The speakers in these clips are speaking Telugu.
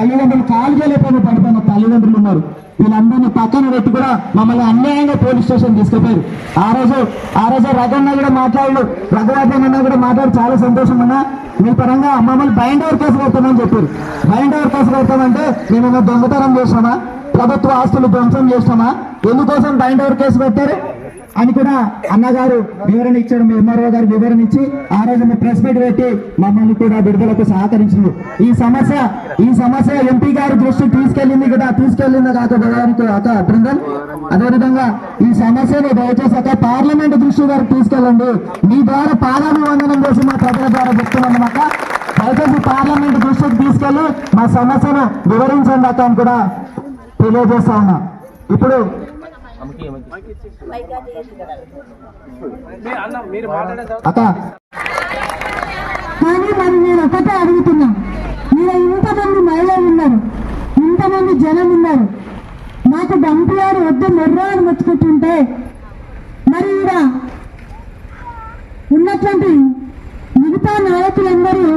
తల్లిదండ్రులు కాలు చేయలేకపోయిన పడిపోయిన తల్లిదండ్రులు ఉన్నారు. వీళ్ళందరినీ పక్కన పెట్టి కూడా మమ్మల్ని అన్యాయంగా పోలీస్ స్టేషన్ తీసుకుపోయారు ఆ రోజు ఆ రోజు రఘన్న కూడా మాట్లాడు రఘురాజన్ అన్న కూడా మాట్లాడి చాలా సంతోషం అన్నా. మీ పరంగా మమ్మల్ని బైండ్ ఓవర్ కేసు కడతామని చెప్పారు. బైండ్ ఓవర్ కేసు కడతామంటే మేమేమో దొంగతనం చేసినామా ప్రభుత్వ ఆస్తులు ధ్వంసం చేసినామా ఎందుకోసం బైండ్ ఓవర్ కేసు పెట్టారు? అని కూడా అన్నగారు వివరణ ఇచ్చాడు మీ ఎంఆర్ఓ గారు వివరణ ఇచ్చి ఆ రోజు మీ ప్రెస్ మీట్ పెట్టి మమ్మల్ని కూడా విడుదలకు సహకరించింది. ఈ సమస్య ఈ సమస్య ఎంపీ గారి దృష్టికి తీసుకెళ్ళింది కదా తీసుకెళ్ళింది కాక భగవానికి బృందం అదేవిధంగా ఈ సమస్యను దయచేసి అక్క పార్లమెంట్ దృష్టి గారు తీసుకెళ్ళండి. మీ ద్వారా పాదాభివందనం చేసి మా ప్రజల ద్వారా చెప్తున్నాం అక్క దయచేసి పార్లమెంట్ దృష్టికి తీసుకెళ్ళి మా సమస్యను వివరించండి అక్క అని కూడా తెలియజేస్తా ఉన్నా. ఇప్పుడు కానీ మరి నేను ఒకటే అడుగుతున్నా. మీరు ఇంతమంది మహిళలు ఉన్నారు. ఇంతమంది జనం ఉన్నారు. మాకు డంపియారు వద్ద మొర్రా అని మొత్తుకుంటుంటే మరి ఈడ ఉన్నటువంటి మిగతా నాయకులందరూ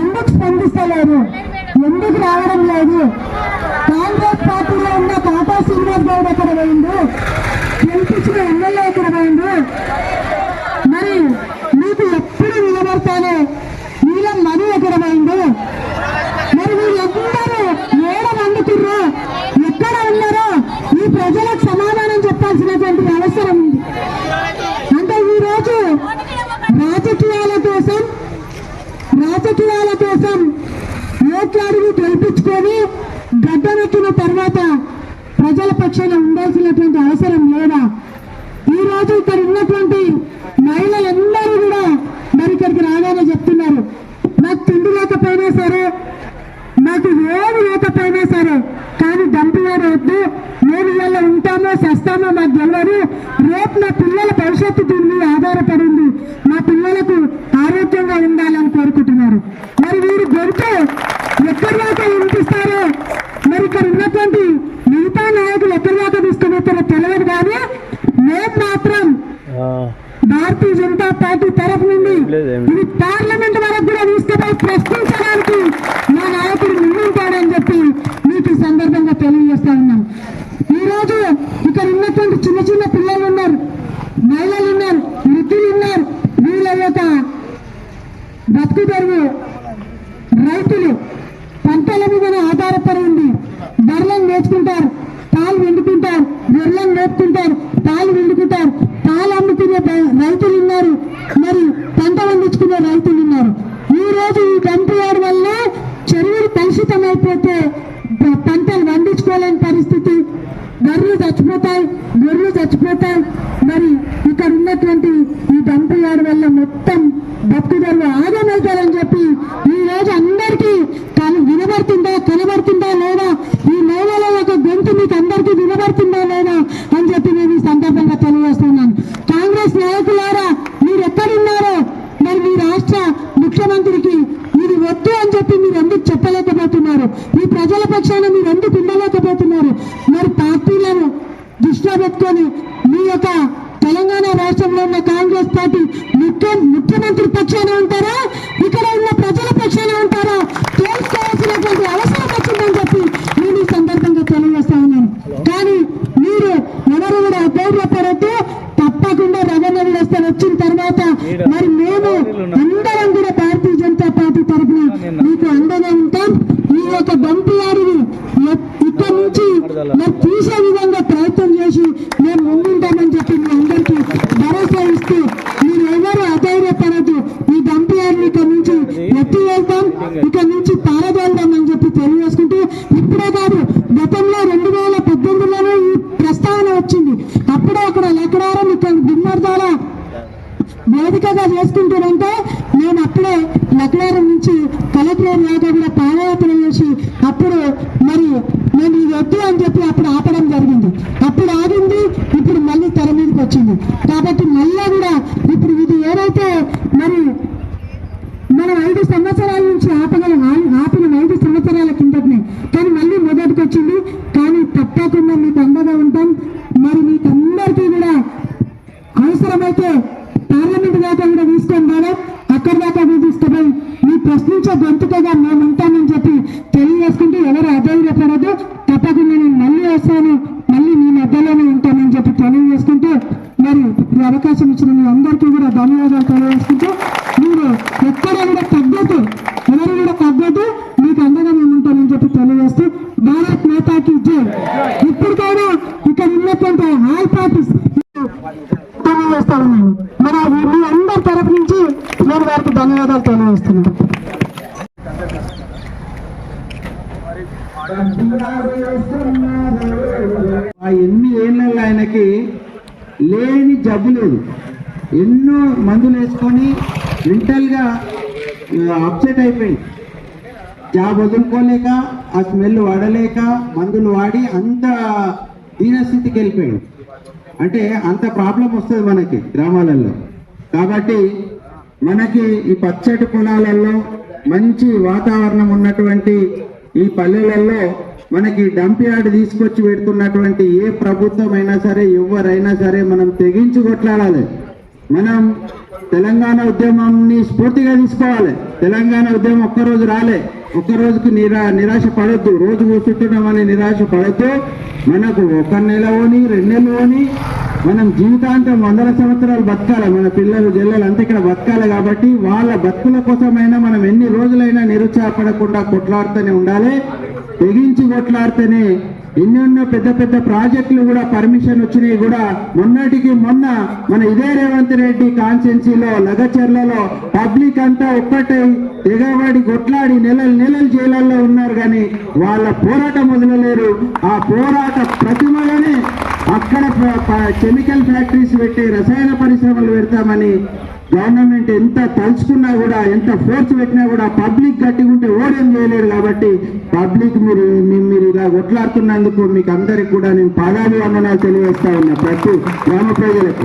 ఎందుకు స్పందిస్తలేరు? ఎందుకు రావడం లేదు? కాటా శ్రీనివాస్ గౌడ్ ఎక్కడ పోయిండు గెలిపించిన ఎమ్మెల్యే ఎక్కడ పోయిండు మరి మీకు ఎప్పుడు నిలబడతాను నీలం మనీ ఎక్కడ పోయిండు మరి మీరు వీళ్ళందరూ ఏడ వండుతుర్రు ఎక్కడ ఉన్నారో ఈ ప్రజలకు సమాధానం చెప్పాల్సినటువంటి అవసరం ఉంది. అంటే ఈరోజు రాజకీయాల కోసం రాజకీయాల కోసం ఓట్లాడిని గెలిపించుకొని గడ్డనెక్కిన తర్వాత ప్రజల పక్షాన ఉండాల్సినటువంటి అవసరం లేదా? ఈ రోజు ఇక్కడ ఉన్నటువంటి మహిళలందరూ కూడా మరి ఇక్కడికి రాగానే చెప్తున్నారు. నాకు తిండి లేకపోయినా సరే నాకు ఏమి లేకపోయినా సరే కానీ డంపివారు వద్దు. మేము ఇవాళ ఉంటామో సస్తామో మాకు తెలియదు రేపు నా పిల్లల భవిష్యత్తు దీని మీద ఆధారపడింది మా పిల్లలకు ఆరోగ్యంగా ఉండాలని కోరుకుంటున్నారు. మరి వీరు గొంతు ఎక్కడి దాకా వినిపిస్తారో మరి ఇక్కడ తీసుకుపోతారో తెలియదు కానీ మేము మాత్రం భారతీయ జనతా పార్టీ తరఫు నుండి ఇది పార్లమెంట్ వరకు కూడా తీసుకుపోయి ప్రశ్నించడానికి మా నాయకుడు ముందుంటాడని చెప్పి మీకు సందర్భంగా తెలియజేస్తా ఉన్నాం. ఈ రోజు ఇక్కడ ఉన్నటువంటి చిన్న చిన్న పిల్లలు ఉన్నారు మహిళలు ఉన్నారు వృద్ధులు ఉన్నారు. వీళ్ళ యొక్క బతుకు తెరువు రైతులు పంటల మీద ఆధారపడి ఉంది బర్రెలను నేర్చుకుంటారు పాలు వండుకుంటారు గొర్రెలను పాలు వండుకుంటారు పాలు అమ్ముకునే రైతులు ఉన్నారు మరి పంట పండించుకునే రైతులు ఉన్నారు. ఈ రోజు ఈ డంపియార్డ్ వల్ల చెరువులు కలుషితం అయిపోతే పంటలు పండించుకోలేని పరిస్థితి. బర్రెలు చచ్చిపోతాయి గొర్రెలు చచ్చిపోతాయి. మరి ఇక్కడ ఉన్నటువంటి ఈ డంపియార్డ్ వల్ల మొత్తం బతుకుదరువు ఆగమవుతారని చెప్పి ఈ రోజు అందరికీ కన- వినబడుతుందా కనబడుతుందా లేదా ఈ మహిళల యొక్క గొంతు మీకు అందరికీ వినబడుతుందా లేదా అని చెప్పి నేను ఈ సందర్భంగా తెలియజేస్తున్నాను కాంగ్రెస్ నాయకులారా మీరు ఎక్కడున్నారో మరి మీ రాష్ట్ర ముఖ్యమంత్రికి ఇది వద్దు అని చెప్పి మీరు ఎందుకు చెప్పలేకపోతున్నారు? ఈ ప్రజల పక్షాన మీరు ఎందుకు ఉండలేకపోతున్నారు? మరి పార్టీలను దృష్టిలో పెట్టుకొని మీ యొక్క తెలంగాణ రాష్ట్రంలో ఉన్న కాంగ్రెస్ పార్టీ ముఖ్య ముఖ్యమంత్రి పక్షాన ఉంటారా ఇక్కడ ఉన్న ప్రజల పక్షాన ఉంటారా తెలుసుకోవాల్సినటువంటి అవసరం వచ్చిందని చెప్పి నేను ఈ సందర్భంగా తెలియజేస్తా ఉన్నాను కానీ మీరు ఎవరు కూడా అధైర్యపడద్దు తప్పకుండా రవాణా వ్యవస్థ వచ్చిన తర్వాత మరి మేము అందరం కూడా భారతీయ జనతా పార్టీ తరఫున మీకు అండగా ఉంటాం ఈ యొక్క బంపియారిని ఇక్కడ నుంచి మరి తీసే విధంగా ప్రయత్నం చేసి మేము ముందుంటామని చెప్పి మీ అందరికీ భరోసా ఇస్తూ మీరు ఎవరు అధైర్యపడద్దు ఈ డంపియారిని ఇక్కడ నుంచి ఎత్తి వెళ్తాం ఇక్కడ నుంచి పారదోల్దాం అని చెప్పి తెలియజేసుకుంటూ ఇప్పుడే కాదు గతంలో రెండు వేల పద్దెనిమిదిలోనే ఈ ప్రస్తావన వచ్చింది అప్పుడే అక్కడ లెక్కడారం ఇక్కడ గుమ్మర్దాల వేదికగా చేసుకుంటారంటే నేను అప్పుడే లక్నవరం నుంచి కలెక్టర్ దాకా కూడా పాదయాత్ర చేసి అప్పుడు మరి నేను ఇది వద్దు అని చెప్పి అప్పుడు ఆపడం జరిగింది అప్పుడు ఆగింది ఇప్పుడు మళ్ళీ తెర మీదకి వచ్చింది కాబట్టి మళ్ళీ కూడా ఇప్పుడు ఇది ఏదైతే మరి మనం ఐదు సంవత్సరాల నుంచి ఆపగలం ఆ- ఆపిన ఐదు సంవత్సరాల కిందటనే కానీ మళ్ళీ మొదటికి వచ్చింది కానీ తప్పకుండా మీకు అండగా ఉంటాం మరి మీకు అందరికీ కూడా అవసరమైతే పార్లమెంట్ దాకా కూడా తీసుకొని పోవడం అక్కడి దాకా కూడా తీసుకుపోయి మీ ప్రశ్నించే గొంతుకగా మేము ఉంటామని చెప్పి తెలియజేసుకుంటూ ఎవరు అవకాశం ఇచ్చిన మీ అందరికీ కూడా ధన్యవాదాలు తెలియజేసుకుంటూ మీరు ఎక్కడ కూడా తగ్గదు ఎవరు కూడా తగ్గదు మీకు అండగా మేము తెలియజేస్తూ భారత్ మాతాకి జై. ఇప్పటికైనా ఇక్కడ ఉన్నటువంటి ఆల్ పార్టీస్ తెలియజేస్తా ఉన్నాను మరి మీ అందరి తరపు నుంచి నేను వారికి ధన్యవాదాలు తెలియజేస్తున్నాను. ఆ ఎన్ని ఏళ్ళల్లో ఆయనకి లేని జబ్బు లేదు. ఎన్నో మందులు వేసుకొని మెంటల్గా అప్సెట్ అయిపోయింది. జాబ్ వదులుకోలేక ఆ స్మెల్ వాడలేక మందులు వాడి అంత దీనస్థితికి వెళ్ళిపోయాడు. అంటే అంత ప్రాబ్లం వస్తుంది మనకి గ్రామాలలో. కాబట్టి మనకి ఈ పచ్చటి పొలాలలో మంచి వాతావరణం ఉన్నటువంటి ఈ పల్లెలలో మనకి డంప్ యార్డ్ తీసుకొచ్చి పెడుతున్నటువంటి ఏ ప్రభుత్వం అయినా సరే ఎవరైనా సరే మనం తెగించి కొట్లాడాలి. మనం తెలంగాణ ఉద్యమాన్ని స్ఫూర్తిగా తీసుకోవాలి. తెలంగాణ ఉద్యమం ఒక్కరోజు రాలే. ఒక రోజుకి నిరా నిరాశ పడద్దు. రోజు కూర్చుంటున్నామని నిరాశ పడద్దు. మనకు ఒక నెల ఓని రెండు నెలలోని మనం జీవితాంతం వందల సంవత్సరాలు బతకాలి. మన పిల్లలు జల్లలు అంతా ఇక్కడ బతకాలి కాబట్టి వాళ్ళ బతుకుల కోసమైనా మనం ఎన్ని రోజులైనా నిరుత్సాహపడకుండా కొట్లాడుతూనే ఉండాలి. తెగించి కొట్లాడితేనే ఎన్నెన్నో పెద్ద పెద్ద ప్రాజెక్టులు కూడా పర్మిషన్ వచ్చినాయి కూడా మొన్నటికి మొన్న మన ఇదే రేవంత్ రెడ్డి కాన్స్టెన్సీలో లగచర్లలో పబ్లిక్ అంతా ఒక్కటై తెగబడి కొట్లాడి నెలలు నెలలు జైళ్ళల్లో ఉన్నారు కానీ వాళ్ళ పోరాటం వదలలేరు. ఆ పోరాట ప్రతిమలనే అక్కడ కెమికల్ ఫ్యాక్టరీస్ పెట్టి రసాయన పరిశ్రమలు పెడతామని గవర్నమెంట్ ఎంత తలుచుకున్నా కూడా ఎంత ఫోర్స్ పెట్టినా కూడా పబ్లిక్ గట్టిగుంటే ఓడేం చేయలేడు కాబట్టి పబ్లిక్ మీరు మీరు ఇలా కొట్లాడుతున్నందుకు మీకు అందరికి కూడా నేను పాదాభివందనాలు తెలియజేస్తా ఉన్నా ప్రతి గ్రామ ప్రజలకు.